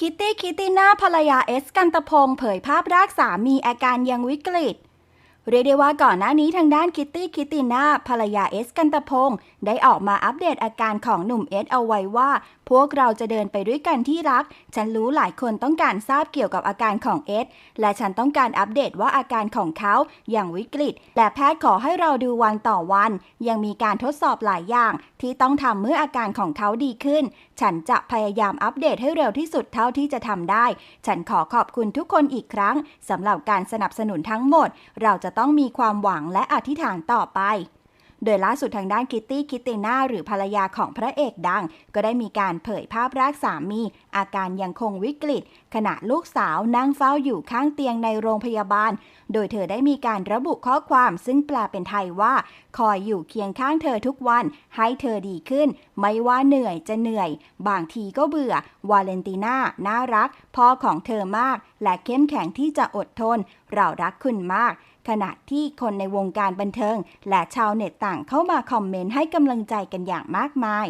คิตตี้คิตตี้หน้าภรรยาเอสกันตะพงเผยภาพรักสามีอาการยังวิกฤต เรียกได้ว่าก่อนหน้านี้ทางด้านคิตตี้คิตตี้นาภรรยาเอสกันตพงศ์ได้ออกมาอัปเดตอาการของหนุ่มเอสเอาไว้ว่า พวกเราจะเดินไปด้วยกันที่รัก ฉันรู้หลายคนต้องการทราบเกี่ยวกับอาการของเอสและฉันต้องการอัปเดตว่าอาการของเขาอย่างวิกฤต และแพทย์ขอให้เราดูวันต่อวัน ยังมีการทดสอบหลายอย่าง ที่ต้องทำเมื่ออาการของเขาดีขึ้น ฉันจะพยายามอัปเดตให้เร็วที่สุดเท่าที่จะทำได้ ฉันขอขอบคุณทุกคนอีกครั้งสำหรับการสนับสนุนทั้งหมด เราจะต้องมีความหวังและอธิษฐานต่อไป โดยล่าสุดทางด้านคิตตี้คิตเตน่าหรือภรรยาของพระเอกดัง ก็ได้มีการเผยภาพรักสามี อาการยังคงวิกฤต ขณะลูกสาวนั่งเฝ้าอยู่ข้างเตียงในโรงพยาบาล โดยเธอได้มีการระบุข้อความซึ่งแปลเป็นไทยว่า คอยอยู่เคียงข้างเธอทุกวัน ให้เธอดีขึ้น ไม่ว่าเหนื่อยจะเหนื่อย บางทีก็เบื่อ วาเลนติน่าน่ารักพ่อของเธอมาก และเข้มแข็งที่จะอดทน เรารักคุณมาก ขณะที่คนในวงการบันเทิง และชาวเน็ตต่างเข้ามาคอมเมนต์ให้กำลังใจกันอย่างมากมาย